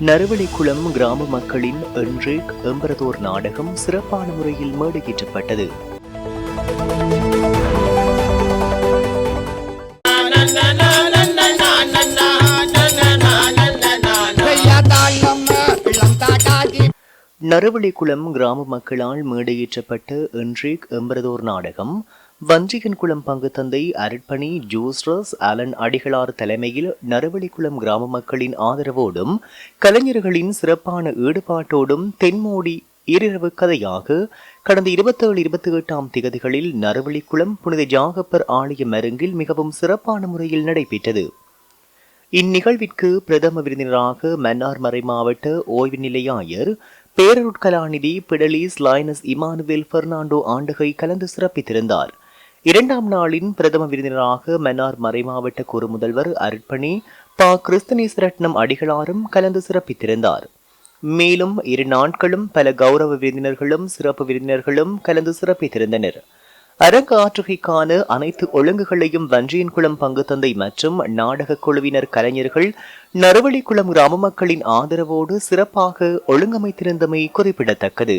நறுவலிக்குளம் கிராம மக்களின் என்றேக் எம்பரதோர் நாடகம் சிறப்பான முறையில் மேடையேற்றப்பட்டது. நறுவலிக்குளம் கிராம மக்களால் மேடையேற்றப்பட்ட என்றேக் எம்பரதோர் நாடகம் வஞ்சிகன்குளம் பங்கு தந்தை அருட்பணி ஜூஸ்ரஸ் அலன் அடிகளார் தலைமையில் நறுவலிக்குளம் கிராம மக்களின் ஆதரவோடும் கலைஞர்களின் சிறப்பான ஈடுபாட்டோடும் தென்மோடி ஈரிரவு கதையாக கடந்த இருபத்தேழு இருபத்தி எட்டாம் திகதிகளில் நறுவலிக்குளம் புனித ஜாகப்பர் ஆலய மருங்கில் மிகவும் சிறப்பான முறையில் நடைபெற்றது. இந்நிகழ்விற்கு பிரதம விருந்தினராக மன்னார் மறை மாவட்ட ஓய்வு நிலையாயர் பேரருட்கலாநிதி பிடலிஸ் லைனஸ் இமானுவேல் பெர்னாண்டோ ஆண்டுகை கலந்து சிறப்பித்திருந்தார். இரண்டாம் நாளின் பிரதம விருந்தினராக மன்னார் மறைமாவட்ட குறு முதல்வர் அருட்பணி பா. கிறிஸ்தனேஸ்வரட்னம் அடிகளாரும் கலந்து சிறப்பித்திருந்தார். மேலும் இரு நாட்களும் பல கௌரவ விருந்தினர்களும் சிறப்பு விருந்தினர்களும் கலந்து சிறப்பித்திருந்தனர். அரங்க ஆற்றுகைக்கான அனைத்து ஒழுங்குகளையும் வஞ்சியன்குளம் பங்கு தந்தை மற்றும் நாடக குழுவினர் கலைஞர்கள் நறுவழிக்குளம் கிராம மக்களின் ஆதரவோடு சிறப்பாக ஒழுங்கமைத்திருந்தமை குறிப்பிடத்தக்கது.